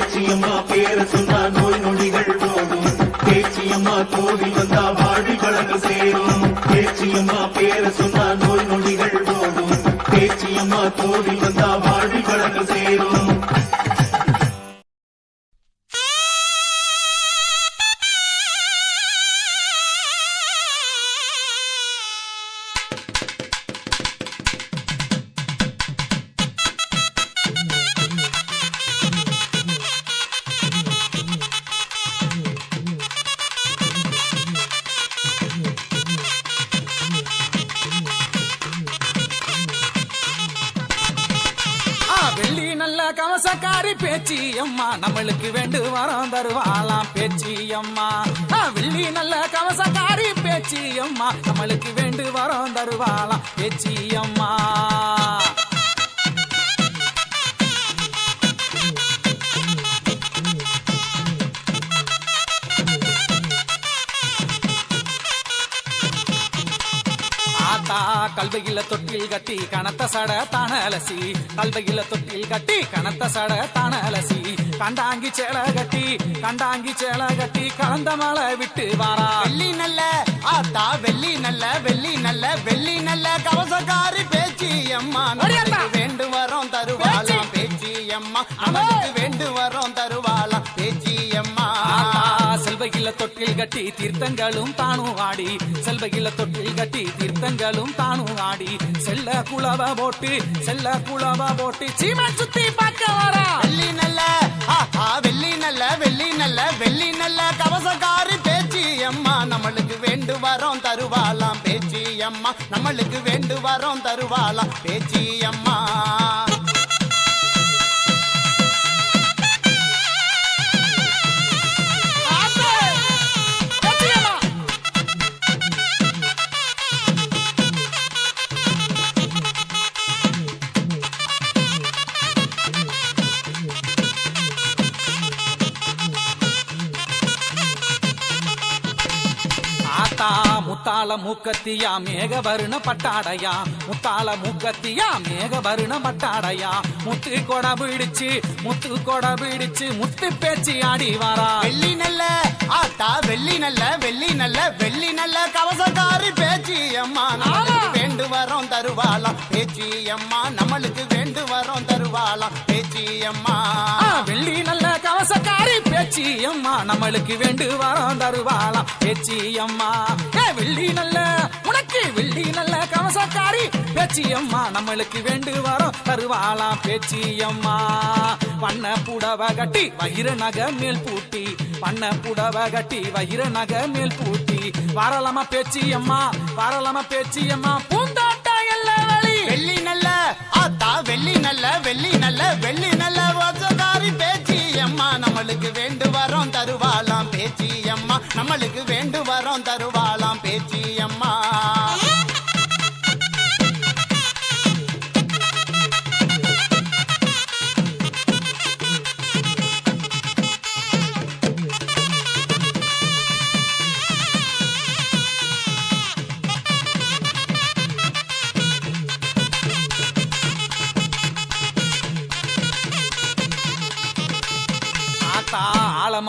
பேச்சியம்மா பேர சொன்னா நோய் நொடிகள் ஓடும் பேச்சியம்மா கோவில் வந்தா வாழ்வில் வளங்கள் சேரும். பேச்சியம்மா பேர சொன்னா நோய் நொடிகள் ஓடும் பேச்சியம்மா கோவில் வந்தா நல்ல கவசக்காரி பேச்சி அம்மா. நம்மளுக்கு வேண்டு வரம் தருவாளாம் பேச்சி அம்மா. வில்லி நல்ல கவசக்காரி பேச்சி அம்மா. நம்மளுக்கு வேண்டு வரம் தருவாளாம் பேச்சி அம்மா. கல்வையில தொட்டில் கட்டி கனத்த சட தான அலசி கல்வையில தொட்டில் கட்டி கனத்த சட தான அலசி கண்டாங்கி சேலை கட்டி கண்டாங்கி சேலை கட்டி கலந்த மலை விட்டு வாரா. வெள்ளி நல்ல ஆத்தா வெள்ளி நல்ல வெள்ளி நல்ல வெள்ளி நல்ல கவசக்காரி பேச்சி அம்மா. வேண்டு வரோம் தருவாளாம் பேச்சி. அம்மா. நமக்கு செல்வகில தொட்டில் கட்டி தீர்த்தங்களும் தானும் ஆடி செல்வகில தொட்டில் கட்டி தீர்த்தங்களும் தானும் ஆடி செல்ல குளவ போட்டி செல்ல குளவ போட்டி. சீமன் சுத்தி பார்க்க வரா. வெள்ளி நல்ல வெள்ளி நல்ல வெள்ளி நல்ல வெள்ளி நல்ல கவசக்காரி பேச்சி அம்மா. நம்மளுக்கு வேண்டு வரோம் தருவாளாம் பேச்சி அம்மா. நம்மளுக்கு வேண்டு வரோம் தருவாளாம் பேச்சி முத்தால மூக்கத்தியா மேக வருண பட்டாடையா? முத்தால மூக்கத்தியா மேக வருண பட்டாடையா? முத்து கொட பிடிச்சு முத்து கொட பிடிச்சு முத்து பேச்சு ஆடி வாரா. வெள்ளி ஆத்தா வெள்ளி நல்ல வெள்ளி நல்ல வெள்ளி நல்ல கவசக்காரி பேச்சி அம்மா. நம்மளுக்கு வேண்டு வரோம் தருவாளாம். பேச்சி அம்மா நம்மளுக்கு வேண்டு வரோம் தருவாளாம். பேச்சி அம்மா. வெள்ளி நல்ல கவசக்காரி பேச்சி அம்மா. நம்மளுக்கு வேண்டு வரோம் தருவாளாம். பேச்சி அம்மா. வெள்ளி நல்ல உனக்கு வெள்ளி நல்ல கவசக்காரி நம்மளுக்கு வேண்டு வரோம் தருவாளா பேச்சியம்மா. வண்ண புடவ கட்டி வயிற நக மேல் பூட்டி. வண்ண புடவ கட்டி வயிற நக மேல் பூட்டி. வரலமா பேச்சி அம்மா வரலமா பேச்சியம்மா. பூந்தோட்ட எல்ல வழி வெள்ளி நல்ல ஆத்தா வெள்ளி நல்ல வெள்ளி நல்ல வெள்ளி நல்ல வசதாரி பேச்சி அம்மா நம்மளுக்கு வேண்டு வரோம் தருவாளாம் பேச்சி அம்மா நம்மளுக்கு வேண்டு வரோம் தருவா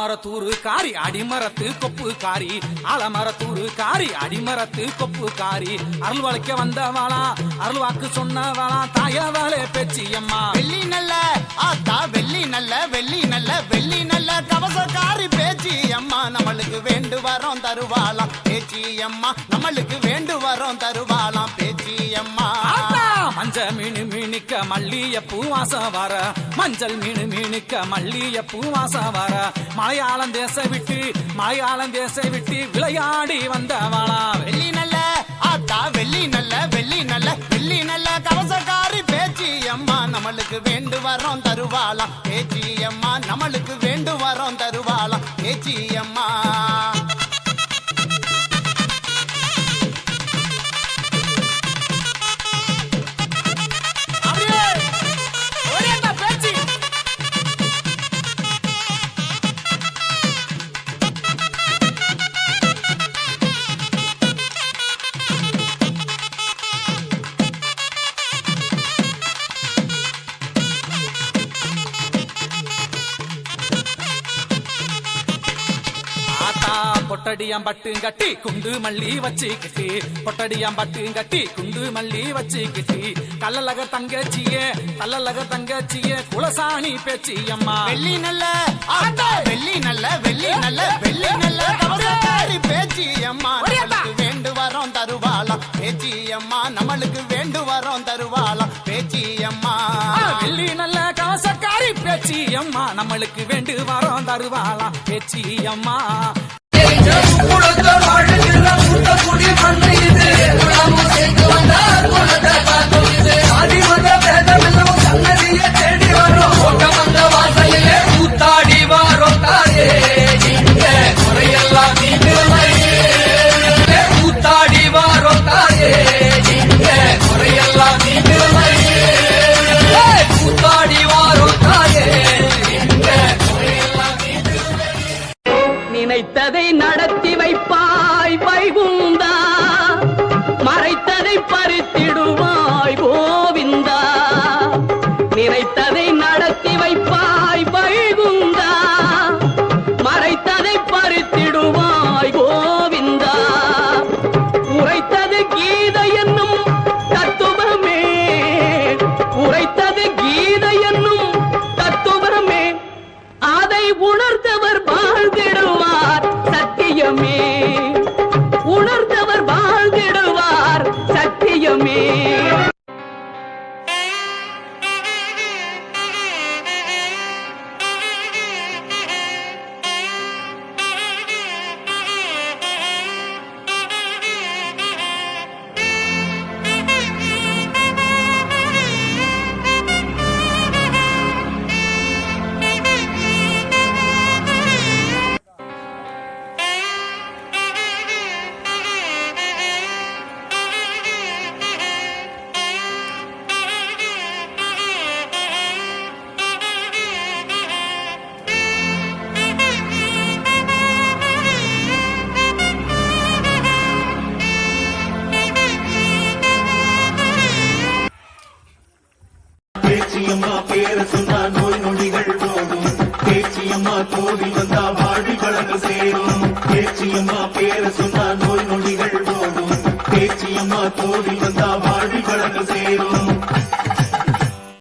ஆலமரத்தூரு காரி அடிமரத்து கொப்பு காரி. ஆலமரத்தூரு காரி அடிமரத்து கொப்பு காரி. அருள் வளைக்க வந்தவாளா அருள் வாக்கு சொன்னவாளா தாயவாளே பேச்சியம்மா. வெள்ளி நல்ல ஆத்தா வெள்ளி நல்ல வெள்ளி நல்ல வெள்ளி நல்ல கவசக்காரி பேச்சி அம்மா நம்மளுக்கு வேண்டு வரோம் தருவாளாம் பேச்சி அம்மா நம்மளுக்கு வேண்டு வரோம் தருவாளாம் பேச்சி அம்மா மஞ்ச மீனு மீனுக்க மல்லிய பூவாசம் வர. மஞ்சள் மீனு மீனுக்க மல்லிய பூவாசம் வர. மலையாளம் தேச விட்டு மலையாளம் தேச விட்டு விளையாடி வந்தவாளா வெள்ளி நல்ல ஆத்தா வெள்ளி நல்ல வெள்ளி நல்ல வெள்ளி நல்ல கவசக்காரி பேச்சி அம்மா. நம்மளுக்கு வேண்டு வரோம் தருவாளாம். பேச்சி அம்மா நம்மளுக்கு வேண்டு வரோம் தருவாளாம். பேச்சி அம்மா. பொட்டடியாம் பட்டு கட்டி குண்டு மல்லி வச்சுக்கிட்டு பொட்டடியாம் பட்டு கட்டி குண்டு மல்லி வச்சுக்கிட்டு கல்லலக தங்கச்சியே கல்லலக தங்கச்சியே குலசாணி பேச்சி அம்மா வெள்ளி நல்ல வெள்ளி நல்ல வெள்ளி நல்ல நம்மளுக்கு வேண்டு வரோம் தருவாளா? பேச்சி அம்மா. குடி வந்து இது. நினைத்ததை நடத்தி வைப்பாய் வைகுந்தா. மறைத்ததை பறித்திடுவாய் கோவிந்தா. நினைத்ததை நடத்தி வைப்பாய் வைகுந்தா. மறைத்ததை பறித்திடுவாய் கோவிந்தா. உரைத்தது கீத என்னும் தத்துவமே. உரைத்தது கீத என்னும் தத்துவமே. அதை உணர்ந்தவர் வாழ்ந்திட में பேச்சியம்மா பேர சொன்னா நோய் நொடிகள் போகும். பேச்சியம்மா கோவில் வந்தா வாழ்வி வளங்கள் சேரும். பேச்சியம்மா பேர சொன்னா நோய் நொடிகள் போகும். பேச்சியம்மா கோவில் வந்தா